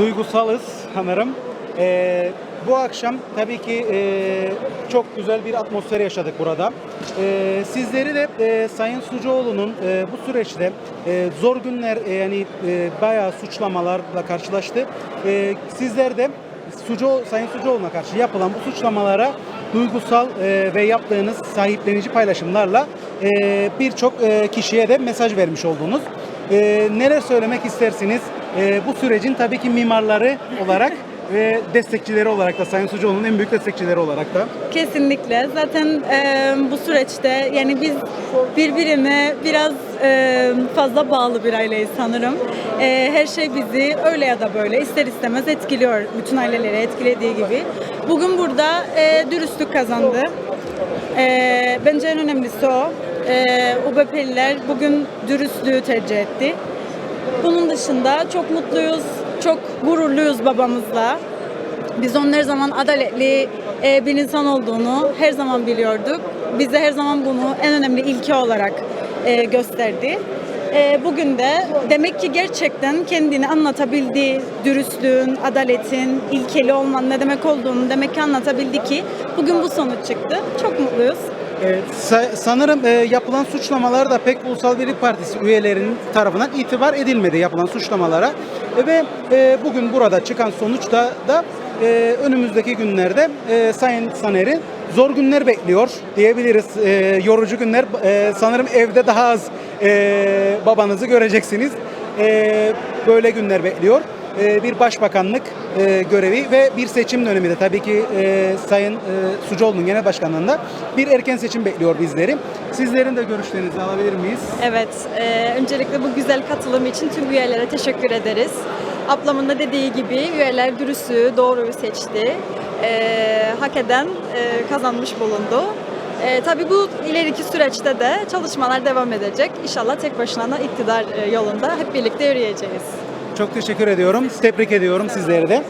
duygusalız sanırım. Ee, bu akşam tabii ki e, çok güzel bir atmosfer yaşadık burada. Ee, sizleri de e, Sayın Sucuoğlu'nun e, bu süreçte e, zor günler e, yani e, bayağı suçlamalarla karşılaştı. E, sizler de Sucu, Sayın Sucuoğlu'na karşı yapılan bu suçlamalara duygusal e, ve yaptığınız sahiplenici paylaşımlarla e, birçok e, kişiye de mesaj vermiş oldunuz. E, neler söylemek istersiniz? E, bu sürecin tabii ki mimarları olarak ve destekçileri olarak da Sayın Sucuoğlu'nun en büyük destekçileri olarak da. Kesinlikle. Zaten e, bu süreçte yani biz birbirine biraz e, fazla bağlı bir aileyiz sanırım. E, her şey bizi öyle ya da böyle ister istemez etkiliyor. Bütün aileleri etkilediği gibi. Bugün burada e, dürüstlük kazandı. E, bence en önemlisi o. E, UBP'liler bugün dürüstlüğü tercih etti. Bunun dışında çok mutluyuz, çok gururluyuz babamızla. Biz onun her zaman adaletli e, bir insan olduğunu her zaman biliyorduk. Bize her zaman bunu en önemli ilke olarak e, gösterdi. E, bugün de demek ki gerçekten kendini anlatabildi, dürüstlüğün, adaletin, ilkeli olmanın ne demek olduğunu demek ki anlatabildi ki bugün bu sonuç çıktı. Çok mutluyuz. Evet, sa- sanırım e, yapılan suçlamalar da pek Ulusal Birlik Partisi üyelerinin tarafından itibar edilmedi yapılan suçlamalara. E, ve e, bugün burada çıkan sonuçta da e, önümüzdeki günlerde e, Sayın Saner'i zor günler bekliyor diyebiliriz. E, yorucu günler. E, sanırım evde daha az e, babanızı göreceksiniz. E, böyle günler bekliyor. E, bir başbakanlık e, görevi ve bir seçim dönemi de tabii ki e, Sayın e, Sucuoğlu'nun genel başkanlığında bir erken seçim bekliyor bizleri. Sizlerin de görüşlerinizi alabilir miyiz? Evet, e, öncelikle bu güzel katılım için tüm üyelere teşekkür ederiz. Ablamın da dediği gibi üyeler dürüstlüğü, doğruyu seçti. E, hak eden e, kazanmış bulundu. E, tabii bu ileriki süreçte de çalışmalar devam edecek. İnşallah tek başına da iktidar e, yolunda hep birlikte yürüyeceğiz. Çok teşekkür ediyorum. Tebrik ediyorum sizleri de.